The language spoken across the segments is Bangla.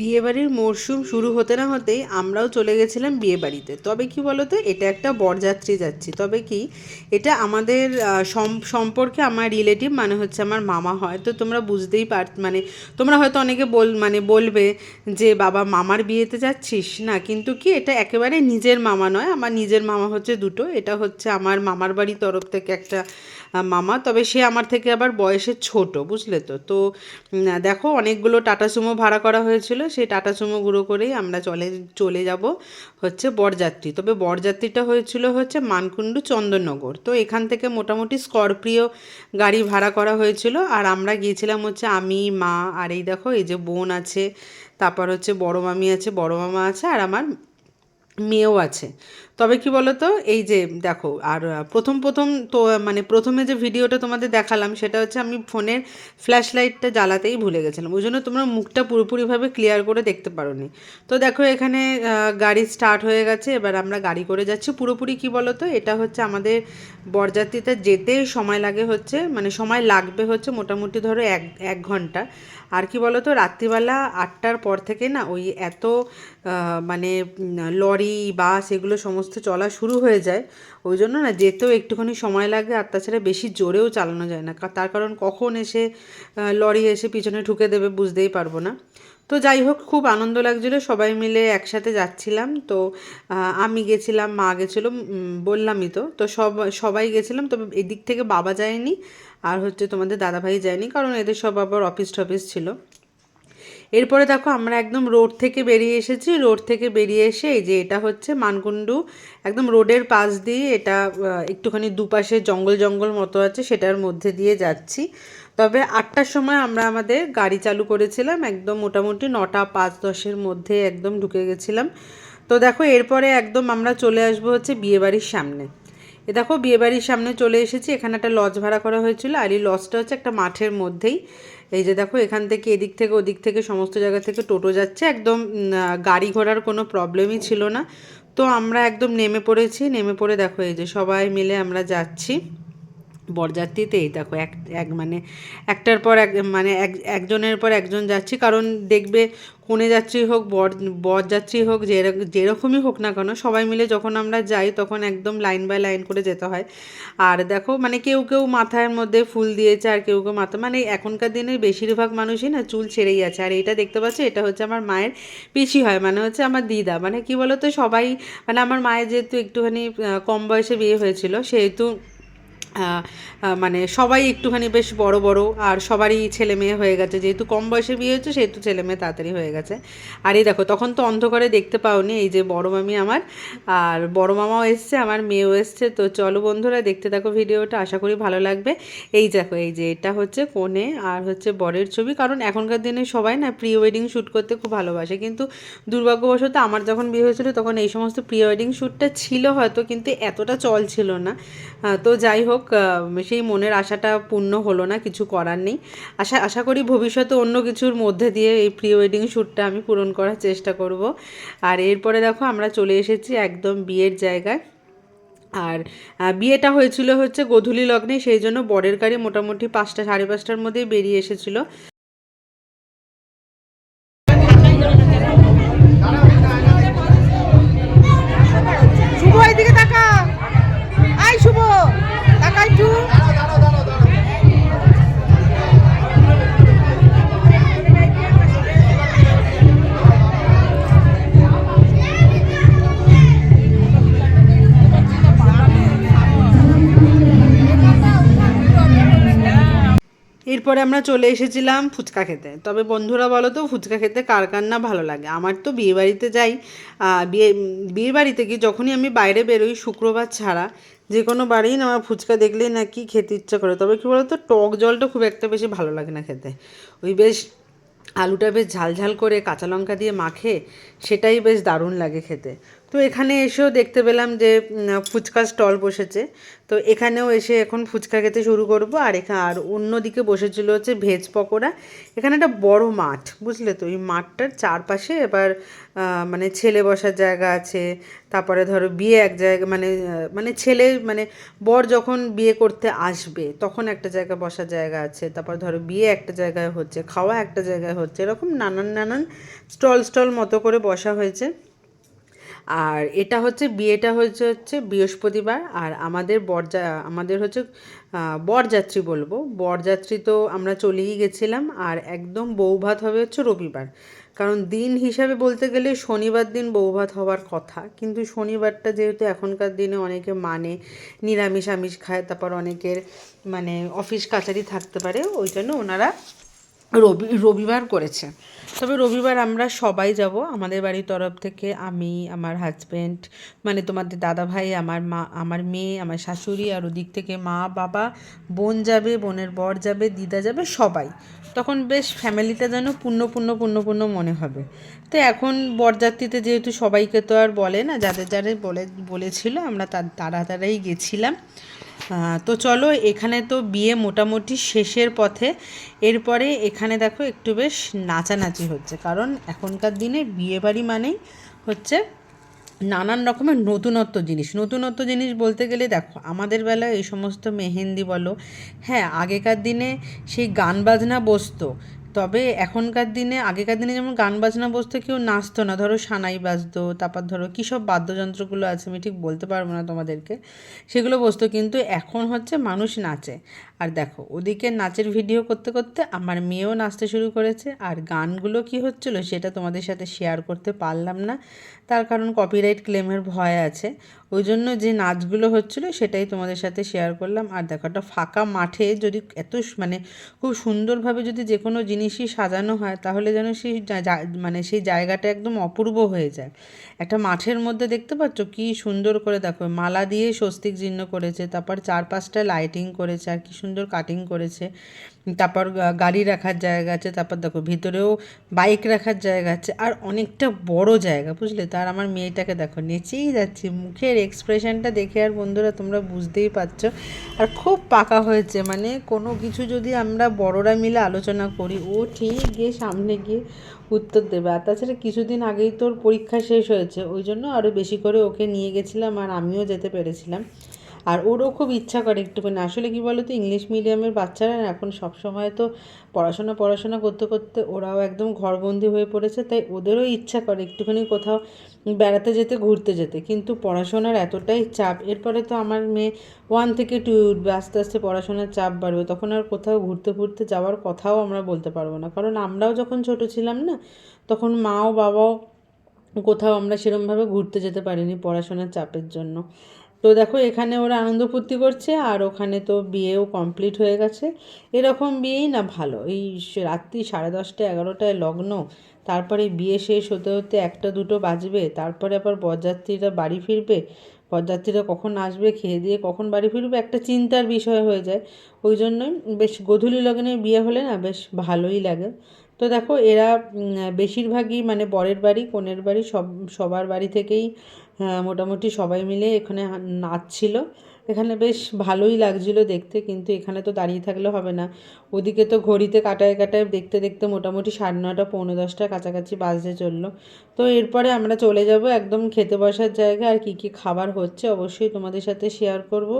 বিয়েবাড়ির মরশুম শুরু হতে না হতেই আমরাও চলে গেছিলাম বিয়েবাড়িতে। তবে কি বলতো, এটা একটা বরযাত্রী যাচ্ছি তবে কি, এটা আমাদের সম্পর্কে আমার রিলেটিভ মানে হচ্ছে আমার মামা হয়। তো তোমরা বুঝতেই পার মানে তোমরা হয়তো অনেকে বল মানে বলবে যে, বাবা, মামার বিয়েতে যাচ্ছিস? না, কিন্তু কি, এটা একেবারে নিজের মামা নয়। আমার নিজের মামা হচ্ছে দুটো। এটা হচ্ছে আমার মামার বাড়ির তরফ থেকে একটা মামা, তবে সে আমার থেকে আবার বয়সে ছোট, বুঝলে তো? তো দেখো, অনেকগুলো টাটা সুমো ভাড়া করা হয়েছিল, সেই টাটা সুমোগুলো করেই আমরা চলে চলে যাব হচ্ছে বরযাত্রী। তবে বরযাত্রীটা হয়েছিল হচ্ছে মানকুণ্ডু চন্দননগর। তো, এখান থেকে মোটামুটি স্করপিও গাড়ি ভাড়া করা হয়েছিল, আর আমরা গিয়েছিলাম হচ্ছে আমি, মা, আর এই দেখো, এই যে বোন আছে, তারপর হচ্ছে বড় মামি আছে, বড় মামা আছে, আর আমার মেয়েও আছে। তবে কি বলতো, এই যে দেখো, আর প্রথম প্রথম তো মানে প্রথমে যে ভিডিওটা তোমাদের দেখালাম, সেটা হচ্ছে আমি ফোনের ফ্ল্যাশ লাইটটা জ্বালাতেই ভুলে গেছিলাম। ওই জন্য তোমরা মুখটা পুরোপুরিভাবে ক্লিয়ার করে দেখতে পারোনি। তো দেখো, এখানে গাড়ি স্টার্ট হয়ে গেছে, এবার আমরা গাড়ি করে যাচ্ছি। পুরোপুরি কি বলতো, এটা হচ্ছে আমাদের বরযাত্রীতে যেতে সময় লাগে হচ্ছে মানে সময় লাগবে হচ্ছে মোটামুটি ধরো এক এক ঘণ্টা। আর কি তো রাত্রিবেলা আটটার পর থেকে না ওই এত মানে লরি, বাস এগুলো সমস্ত চলা শুরু হয়ে যায়। ওই জন্য না যেতেও একটুখানি সময় লাগে আর তাছাড়া বেশি জোরেও চালানো যায় না। তার কারণ কখন এসে লরি এসে পিছনে ঠুকে দেবে বুঝতেই পারব না। তো যাই হোক, খুব আনন্দ লাগছিল, সবাই মিলে একসাথে যাচ্ছিলাম। তো আমি গেছিলাম, মা গেছিল বললামই তো। তো সব, সবাই গেছিলাম, তবে এদিক থেকে বাবা যায়নি, আর হচ্ছে তোমাদের দাদাভাই যায়নি, কারণ এদের সব আবার অফিস টফিস ছিল। এরপরে দেখো, আমরা একদম রোড থেকে বেরিয়ে এসেছি। রোড থেকে বেরিয়ে এসে এই যে এটা হচ্ছে মানকুণ্ডু, একদম রোডের পাশ দিয়ে এটা একটুখানি দুপাশে জঙ্গল জঙ্গল মতো আছে, সেটার মধ্যে দিয়ে যাচ্ছি। তবে আটটার সময় আমরা আমাদের গাড়ি চালু করেছিলাম, একদম মোটামুটি নটা পাঁচ দশের মধ্যে একদম ঢুকে গেছিলাম। তো দেখো এরপরে একদম আমরা চলে আসব হচ্ছে বিয়েবাড়ির সামনে। এ দেখো বিয়েবাড়ির সামনে চলে এসেছি, এখানে একটা লজ ভাড়া করা হয়েছিল আর এই লজটা হচ্ছে একটা মাঠের মধ্যেই। এই যে দেখো এখান থেকে এদিক থেকে ওদিক থেকে সমস্ত জায়গা থেকে টোটো যাচ্ছে, একদম গাড়ি ঘোড়ার কোনো প্রবলেমই ছিল না। তো আমরা একদম নেমে পড়েছি, নেমে পড়ে দেখো এই যে সবাই মিলে আমরা যাচ্ছি। বরযাত্রীতে এই দেখো এক এক মানে একটার পর এক মানে এক, একজনের পর একজন যাচ্ছি। কারণ দেখবে কোনে যাত্রী হোক, বর, বরযাত্রী হোক যেরকম যেরকমই হোক না কেন, সবাই মিলে যখন আমরা যাই তখন একদম লাইন বাই লাইন করে যেতে হয়। আর দেখো মানে কেউ কেউ মাথার মধ্যে ফুল দিয়েছে আর কেউ কেউ মাথা মানে এখনকার দিনে বেশিরভাগ মানুষই না চুল ছেড়েই আছে। আর এটা দেখতে পাচ্ছ, এটা হচ্ছে আমার মায়ের পিসি হয় মানে হচ্ছে আমার দিদা। মানে কি বলতো, সবাই মানে আমার মায়ের যেহেতু একটুখানি কম বয়সে বিয়ে হয়েছিল, সেহেতু মানে সবাই একটুখানি বেশ বড় বড়, আর সবারই ছেলে মেয়ে হয়ে গেছে। যেহেতু কম বয়সে বিয়ে হয়েছে, সেহেতু ছেলে মেয়ে তাড়াতাড়ি হয়ে গেছে। আর এই দেখো, তখন তো অন্ধকারে দেখতে পাওনি এই যে বড় মামি আমার। আর বড় মামাও এসছে, আমার মেয়েও এসছে। তো চলো বন্ধুরা, দেখতে থাকো ভিডিওটা, আশা করি ভালো লাগবে। এই দেখো, এই যে এটা হচ্ছে কোণে আর হচ্ছে বরের ছবি। কারণ এখনকার দিনে সবাই না প্রি ওয়েডিং শ্যুট করতে খুব ভালোবাসে। কিন্তু দুর্ভাগ্যবশত আমার যখন বিয়ে হয়েছিল, তখন এই সমস্ত প্রি ওয়েডিং শ্যুটটা ছিল হয়তো, কিন্তু এতটা চল ছিল না। তো যাই হোক সেই মনের আশাটা পূর্ণ হলো না, কিছু করার নেই। আশা আশা করি ভবিষ্যতে অন্য কিছুর মধ্যে দিয়ে এই প্রি ওয়েডিং শ্যুটটা আমি পূরণ করার চেষ্টা করব। আর এরপরে দেখো, আমরা চলে এসেছি একদম বিয়ের জায়গায়। আর বিয়েটা হয়েছিল হচ্ছে গধূলি লগ্নে, সেই জন্য বরের গাড়ি মোটামুটি পাঁচটা, সাড়ে পাঁচটার মধ্যেই বেরিয়ে এসেছিল। এরপরে আমরা চলে এসেছিলাম ফুচকা খেতে। তবে বন্ধুরা বলো তো, ফুচকা খেতে কার কার না ভালো লাগে? আমার তো বিয়ে বাড়িতে যাই বিয়ে বিয়ে বাড়িতে কি যখনই আমি বাইরে বেরোই শুক্রবার ছাড়া, যে কোনো বাড়িই না আমার ফুচকা দেখলেই নাকি খেতে ইচ্ছা করে। তবে কী বলো তো টক জলটা খুব একটা বেশি ভালো লাগে না খেতে। ওই বেশ আলুটা বেশ ঝাল ঝাল করে কাঁচা লঙ্কা দিয়ে মাখে, সেটাই বেশ দারুণ লাগে খেতে। তো এখানে এসেও দেখতে পেলাম যে ফুচকা স্টল বসেছে। তো এখানেও এসে এখন ফুচকা খেতে শুরু করব। আর এখানে আর অন্যদিকে বসেছিল হচ্ছে ভেজ পকোড়া। এখানে একটা বড় মাঠ, বুঝলে তো? এই মাঠটার চারপাশে এবার মানে ছেলে বসার জায়গা আছে। তারপরে ধরো বিয়ে এক জায়গা মানে মানে ছেলে মানে বর যখন বিয়ে করতে আসবে, তখন একটা জায়গায় বসার জায়গা আছে। তারপর ধরো বিয়ে একটা জায়গায় হচ্ছে, খাওয়া একটা জায়গায় হচ্ছে, এরকম নানান নানান স্টল স্টল মতো করে বসা হয়েছে। আর এটা হচ্ছে বিয়েটা হচ্ছে হচ্ছে বৃহস্পতিবার, আর আমাদের বরযা আমাদের হচ্ছে বরযাত্রী বলব। বরযাত্রী তো আমরা চলেই গেছিলাম, আর একদম বৌভাত হবে হচ্ছে রবিবার। কারণ দিন হিসাবে বলতে গেলে শনিবার দিন বৌভাত হওয়ার কথা, কিন্তু শনিবারটা যেহেতু এখনকার দিনে অনেকে মানে নিরামিষ আমিষ খায়, তারপর অনেকের মানে অফিস কাছারি থাকতে পারে, ওই জন্য ওনারা রবি, রবিবার করেছে। তবে রবিবার আমরা সবাই যাব। আমাদের বাড়ির তরফ থেকে আমি, আমার হাজব্যান্ড মানে তোমাদের দাদা ভাই আমার মা, আমার মেয়ে, আমার শাশুড়ি, আর ওদিক থেকে মা, বাবা, বোন যাবে, বোনের বর যাবে, দিদা যাবে, সবাই। তখন বেশ ফ্যামিলিটা যেন পূর্ণ পূর্ণ পূর্ণ পূর্ণ মনে হবে। তো এখন বরযাত্রীতে যেহেতু সবাইকে তো আর বলে না, যাদের যাদের বলে, বলেছিল, আমরা তার তারা তারাই গেছিলাম। তো চলো এখানে তো বিয়ে মোটামুটি শেষের পথে। এরপরে এখানে দেখো একটু বেশ নাচানাচি হচ্ছে, কারণ এখনকার দিনে বিয়ে বাড়ি মানেই হচ্ছে নানান রকমের নতুনত্ব জিনিস। নতুনত্ব জিনিস বলতে গেলে দেখো, আমাদের বেলায় এই সমস্ত মেহেন্দি বলো হ্যাঁ আগেকার দিনে সেই গান বাজনা বসতো তবে এখনকার দিনে, আগেকার দিনে যেমন গান বাজনা বসতে কেউ নাচতো না, ধরো সানাই বাজতো, তারপর ধরো কী সব বাদ্যযন্ত্রগুলো আছে, আমি ঠিক বলতে পারব না তোমাদেরকে, সেগুলো বসতো, কিন্তু এখন হচ্ছে মানুষ নাচে। আর দেখো, ওদিকে নাচের ভিডিও করতে করতে আমার মেয়েও নাচতে শুরু করেছে, আর গানগুলো কি হচ্ছিল সেটা তোমাদের সাথে শেয়ার করতে পারলাম না। তার কারণ কপিরাইট ক্লেমের ভয় আছে। ওই জন্য যে নাচগুলো হচ্ছিল সেটাই তোমাদের সাথে শেয়ার করলাম। আর দেখো, একটা ফাঁকা মাঠে যদি এত মানে খুব সুন্দরভাবে যদি যে কোনো জিনিসই সাজানো হয়, তাহলে যেন সেই মানে সেই জায়গাটা একদম অপূর্ব হয়ে যায়। একটা মাঠের মধ্যে দেখতে পাচ্ছ কি সুন্দর করে দেখো, মালা দিয়ে স্বস্তিক চিহ্ন করেছে, তারপর চার পাঁচটা লাইটিং করেছে, আর কি সুন্দর কাটিং করেছে। তারপর গাড়ি রাখার জায়গা আছে, তারপর দেখো ভিতরেও বাইক রাখার জায়গা আছে, আর অনেকটা বড় জায়গা, বুঝলে? তার আমার মেয়েটাকে দেখো, নেচেই যাচ্ছে, মুখের এক্সপ্রেশনটা দেখে আর বন্ধুরা তোমরা বুঝতেই পারছ। আর খুব পাকা হয়েছে মানে কোনো কিছু যদি আমরা বড়রা মিলে আলোচনা করি, ও ঠিক গিয়ে সামনে গিয়ে উত্তর দেবে। আর তাছাড়া কিছুদিন আগেই তোর পরীক্ষা শেষ হয়েছে, ওই জন্য আরও বেশি করে ওকে নিয়ে গেছিলাম, আর আমিও যেতে পেরেছিলাম। আর ওরও খুব ইচ্ছা করে একটুখানি। আসলে কি বলো তো ইংলিশ মিডিয়ামের বাচ্চারা এখন সব সময় তো পড়াশোনা পড়াশোনা করতে করতে ওরাও একদম ঘরবন্দি হয়ে পড়েছে, তাই ওদেরও ইচ্ছা করে একটুখানি কোথাও বেড়াতে যেতে, ঘুরতে যেতে। কিন্তু পড়াশোনার এতটাই চাপ, এরপরে তো আমার মেয়ে ওয়ান থেকে টু উঠবে, আস্তে আস্তে পড়াশোনার চাপ বাড়বে, তখন আর কোথাও ঘুরতে ফুরতে যাওয়ার কথাও আমরা বলতে পারব না। কারণ আমরাও যখন ছোট ছিলাম না, তখন মাও, বাবাও কোথাও আমরা সেরমভাবে ঘুরতে যেতে পারিনি পড়াশোনার চাপের জন্য। তো দেখো, এখানে ওরা আনন্দ ফুর্তি করছে আর ওখানে তো বিয়েও কমপ্লিট হয়ে গেছে। এরকম বিয়েই না ভালো। এই রাত্রি সাড়ে দশটা এগারোটায় লগ্ন, তারপরে বিয়ে শেষ হতে হতে একটা দুটো বাজবে, তারপরে আবার বরযাত্রীরা বাড়ি ফিরবে। বরযাত্রীরা কখন আসবে, খেয়ে দিয়ে কখন বাড়ি ফিরবে, একটা চিন্তার বিষয় হয়ে যায়। ওই জন্যই বেশ গধূলি লগ্নে বিয়ে হলে না বেশ ভালোই লাগে। তো দেখো, এরা বেশিরভাগই মানে বরের বাড়ি, কনের বাড়ি, সব, সবার বাড়ি থেকেই মোটামুটি সবাই মিলে এখানে নাচছিল। এখানে বেশ ভালোই লাগছিল দেখতে, কিন্তু এখানে তো দাঁড়িয়ে থাকলে হবে না। ওদিকে তো ঘড়িতে কাটায় কাটায় দেখতে দেখতে মোটামুটি সাড়ে নটা পৌনে দশটার কাছাকাছি বাজতে চলল। তো এরপরে আমরা চলে যাব একদম খেতে বসার জায়গা আর কি কি খাবার হচ্ছে অবশ্যই তোমাদের সাথে শেয়ার করব।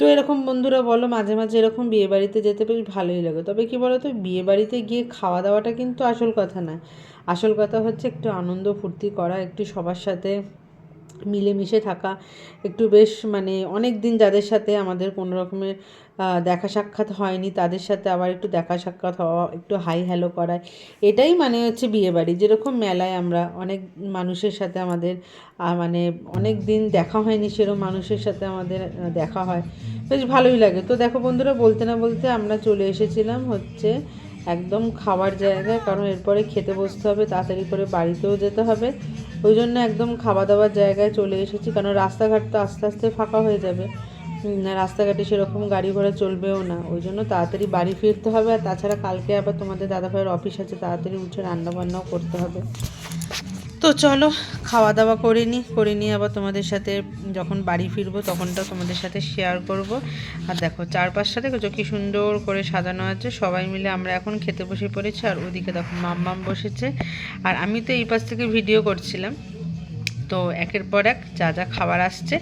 তো এরকম বন্ধুরা বলো, মাঝে মাঝে এরকম বিয়েবাড়িতে যেতে বেশ ভালোই লাগে। তবে কি বলো তো বিয়ে বাড়িতে গিয়ে খাওয়া দাওয়াটা কিন্তু আসল কথা না আসল কথা হচ্ছে একটু আনন্দ ফুর্তি করা, একটু সবার সাথে মিলেমিশে থাকা, একটু বেশ মানে অনেক দিন যাদের সাথে আমাদের কোনো রকমের দেখা সাক্ষাৎ হয়নি, তাদের সাথে আবার একটু দেখা সাক্ষাৎ হওয়া, একটু হাই হ্যালো করা এটাই মানে হচ্ছে বিয়েবাড়ি। যেরকম মেলায় আমরা অনেক মানুষের সাথে আমাদের মানে অনেক দিন দেখা হয়নি সেরকম মানুষের সাথে আমাদের দেখা হয়। বেশ ভালোই লাগে। তো দেখো বন্ধুরা, বলতে না বলতে আমরা চলে এসেছিলাম হচ্ছে একদম খাওয়ার জায়গায়। কারণ এরপরে খেতে বসতে হবে, তাড়াতাড়ি করে বাড়িতেও যেতে হবে। ওই জন্য একদম খাওয়া দাওয়ার জায়গায় চলে এসেছি, কারণ রাস্তাঘাট তো আস্তে আস্তে ফাঁকা হয়ে যাবে। রাস্তাঘাটে সেরকম গাড়ি ঘোড়া চলবেও না। ওই জন্য তাড়াতাড়ি বাড়ি ফিরতে হবে, আর তাছাড়া কালকে আবার তোমাদের দাদাভাইয়ের অফিস আছে, তাড়াতাড়ি উঠে রান্নাবান্নাও করতে হবে। তো চলো খাওয়া দাওয়া করে নিই করে নিয়ে আবার তোমাদের সাথে যখন বাড়ি ফিরবো তখনটা তোমাদের সাথে শেয়ার করব। আর দেখো, চারপাশটা দেখো কি সুন্দর করে সাজানো আছে। সবাই মিলে আমরা এখন খেতে বসে পড়েছি আর ওদিকে দেখো মাম্মাম বসেছে। আর আমি তো এই পাশ থেকে ভিডিও করছিলাম। তো একের পর এক যা যা খাবার আসছে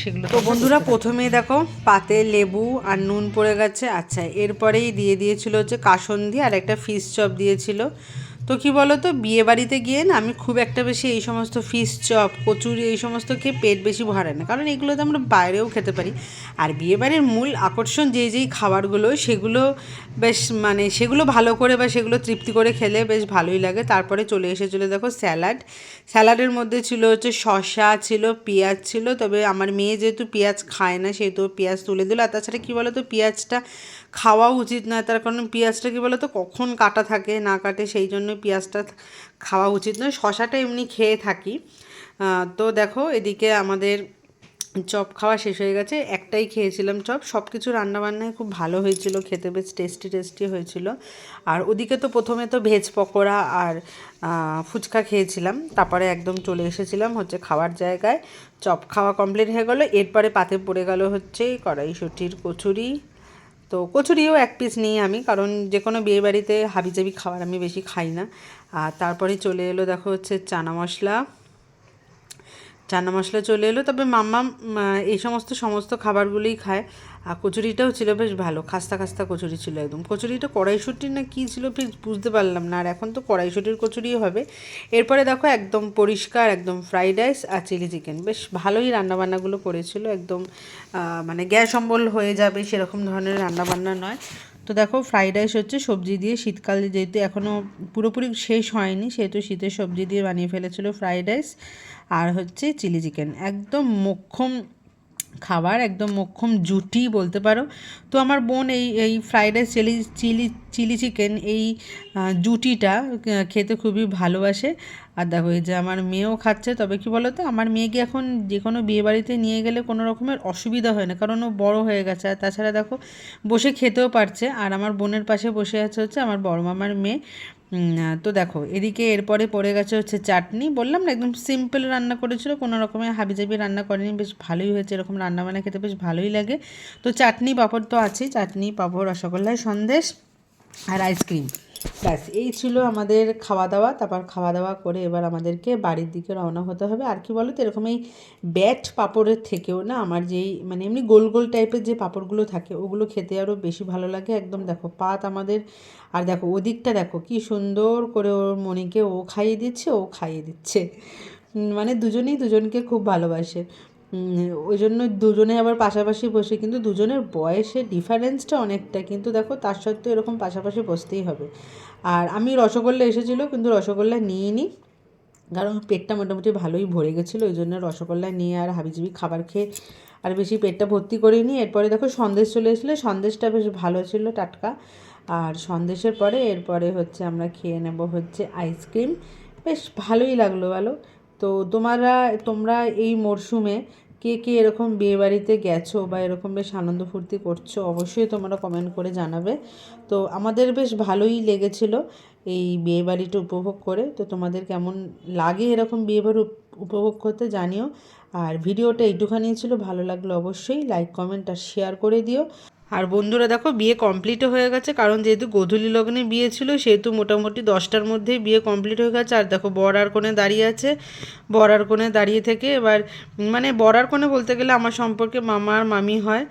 সেগুলো তো বন্ধুরা প্রথমেই দেখো, পাতে লেবু আর নুন পড়ে গেছে। আচ্ছা এরপরেই দিয়ে দিয়েছিল হচ্ছে কাসন্দি আর একটা ফিশ চপ দিয়েছিল। তো কি বলো তো বিয়ে বাড়িতে গিয়ে না আমি খুব একটা বেশি এই সমস্ত ফিশ চপ, কচুরি এই সমস্ত খেয়ে পেট বেশি ভরে না। কারণ এগুলো তো আমরা বাইরেও খেতে পারি। আর বিয়ে বাড়ির মূল আকর্ষণ যে যেই খাবারগুলো, সেগুলো বেশ মানে সেগুলো ভালো করে বা সেগুলো তৃপ্তি করে খেলে বেশ ভালোই লাগে। তারপরে চলে এসেছিল দেখো স্যালাড। স্যালাডের মধ্যে ছিল হচ্ছে শসা ছিল, পেঁয়াজ ছিল। তবে আমার মেয়ে যেহেতু পেঁয়াজ খায় না, সেহেতু পেঁয়াজ তুলে দিল। আর তাছাড়া কী বলো তো পেঁয়াজটা খাওয়া উচিত নয়, তার কারণ পেঁয়াজটা কী বলো তো কখন কাটা থাকে, না কাটে, সেই জন্য পেঁয়াজটা খাওয়া উচিত নয়। শসাটা এমনি খেয়ে থাকি। তো দেখো, এদিকে আমাদের চপ খাওয়া শেষ হয়ে গেছে। একটাই খেয়েছিলাম চপ। সব কিছু রান্নাবান্নায় খুব ভালো হয়েছিল, খেতে বেশ টেস্টি টেস্টি হয়েছিল। আর ওদিকে তো প্রথমে তো ভেজ পকোড়া আর ফুচকা খেয়েছিলাম। তারপরে একদম চলে এসেছিলাম হচ্ছে খাওয়ার জায়গায়। চপ খাওয়া কমপ্লিট হয়ে গেলো। এরপরে পাতে পড়ে গেল হচ্ছে কড়াইশুটির কচুরি। তো কচুরিও এক পিস নিই আমি, কারণ যে কোনো বিয়েবাড়িতে হাবিজাবি খাবার আমি বেশি খাই না। আর তারপরে চলে এলো দেখো হচ্ছে চানা মশলা। চানা মশলা চলে এলো, তবে মাম্মা এই সমস্ত সমস্ত খাবারগুলোই খায়। আর কচুরিটাও ছিল বেশ ভালো, খাস্তা খাস্তা কচুরি ছিল একদম। কচুরিটা কড়াইশুটির না কী ছিল ঠিক বুঝতে পারলাম না, আর এখন তো কড়াইশুটির কচুরি হবে। এরপরে দেখো একদম পরিষ্কার, একদম ফ্রাইড রাইস আর চিলি চিকেন বেশ ভালোই রান্নাবান্নাগুলো করেছিল, একদম মানে গ্যাস অম্বল হয়ে যাবে সেরকম ধরনের রান্নাবান্না নয়। তো দেখো ফ্রাইড রাইস হচ্ছে সবজি দিয়ে শীতকালে যেহেতু এখনও পুরোপুরি শেষ হয়নি, সেহেতু শীতের সবজি দিয়ে বানিয়ে ফেলেছিল ফ্রাইড রাইস আর হচ্ছে চিলি চিকেন একদম মোক্ষম খাবার একদম মোক্ষম জুটি বলতে পারো। তো আমার বোন এই এই fried rice chilli chilli chilli chicken এই জুটিটা খেতে খুবই ভালোবাসে। আর দেখো এই যে আমার মেয়েও খাচ্ছে, তবে কি বলো তো আমার মেয়েকে এখন যে কোনো বিয়েবাড়িতে নিয়ে গেলে কোনো রকমের অসুবিধা হয় না, কারণ ও বড় হয়ে গেছে। আর তাছাড়া দেখো, বসে খেতেও পারছে। আর আমার বোনের পাশে বসে আছে হচ্ছে আমার বড় মামার মেয়ে। তো দেখো, এদিকে এরপরে পড়ে গেছে হচ্ছে চাটনি। বললাম না, একদম সিম্পল রান্না করেছিল, কোনো রকমের হাবিজাবি রান্না করেনি, বেশ ভালোই হয়েছে, এরকম রান্না বান্না খেতে বেশ ভালোই লাগে। তো চাটনি পাপড় তো আছেই, চাটনি, পাঁপড়, রসগোল্লায় সন্দেশ আর আইসক্রিম ব্যাস, এই ছিল আমাদের খাওয়া দাওয়া তারপর খাওয়া দাওয়া করে এবার আমাদেরকে বাড়ির দিকে রওনা হতে হবে। আর কি বলো তো এরকম এই ব্যাট পাঁপড়ের থেকেও না, আমার যেই মানে এমনি গোল গোল টাইপের যে পাঁপড়গুলো থাকে, ওগুলো খেতে আরও বেশি ভালো লাগে। একদম দেখো, পাত আমাদের, আর দেখো ওদিকটা দেখো, কি সুন্দর করে ওর মনিকে ও খাইয়ে দিচ্ছে, ও খাইয়ে দিচ্ছে। মানে দুজনেই দুজনকে খুব ভালোবাসে। ওই জন্য দুজনে আবার পাশাপাশি বসে, কিন্তু দুজনের বয়সের ডিফারেন্সটা অনেকটা, কিন্তু দেখো তার সত্ত্বেও এরকম পাশাপাশি বসতেই হবে। আর আমি রসগোল্লা এসেছিল, কিন্তু রসগোল্লা নিইনি কারণ পেটটা মোটামুটি ভালোই ভরে গেছিল, ওই জন্য রসগোল্লা নিয়ে আর হাবিজাবি খাবার খেয়ে আর বেশি পেটটা ভর্তি করিনি। এরপরে দেখো সন্দেশ চলে এসেছিল, সন্দেশটা বেশ ভালো ছিল, টাটকা। আর সন্দেশের পরে, এরপরে হচ্ছে আমরা খেয়ে নেব হচ্ছে আইসক্রিম। বেশ ভালোই লাগল বলো। তো তোমরা তোমরা এই মরশুমে কে কে এরকম বিয়েবাড়িতে গেছো বা এরকম বেশ আনন্দ ফুর্তি করছ অবশ্যই তোমরা কমেন্ট করে জানাবে। তো আমাদের বেশ ভালোই লেগেছিল এই বিয়েবাড়িটা উপভোগ করে। তো তোমাদের কেমন লাগে এরকম বিয়েবাড়ি উপ- উপভোগ করতে জানিও। আর ভিডিওটা এইটুখানি ছিল, ভালো লাগলে অবশ্যই লাইক কমেন্ট আর শেয়ার করে দিও। আর বন্ধুরা দেখো, বিয়ে কমপ্লিটও হয়ে গেছে। কারণ যেহেতু গোধূলি লগ্নে বিয়ে ছিল, সেহেতু মোটামুটি দশটার মধ্যেই বিয়ে কমপ্লিট হয়ে গেছে। আর দেখো, বর আর কোণে দাঁড়িয়ে আছে। বর আর কোণে দাঁড়িয়ে থেকে এবার মানে বর আর কোণে বলতে গেলে আমার সম্পর্কে মামা আর মামি হয়।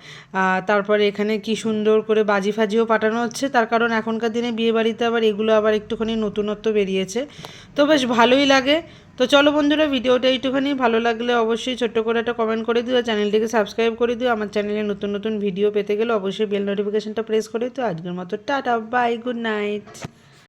তারপরে এখানে কি সুন্দর করে বাজি ফাজিও পাঠানো হচ্ছে। তার কারণ এখনকার দিনে বিয়ে বাড়িতে আবার এগুলো আবার একটুখানি নতুনত্ব বেরিয়েছে। তো বেশ ভালোই লাগে। তো চলো বন্ধুরা, ভিডিওটা একটুখানি ভালো লাগলে অবশ্যই ছোট্ট করে একটা কমেন্ট করে দিও চ্যানেলটিকে সাবস্ক্রাইব করে দিও। আমার চ্যানেলে নতুন নতুন ভিডিও পেতে গেলে অবশ্যই বেল নোটিফিকেশনটা প্রেস করে দিও। আজকের মতো টাটা বাই গুড নাইট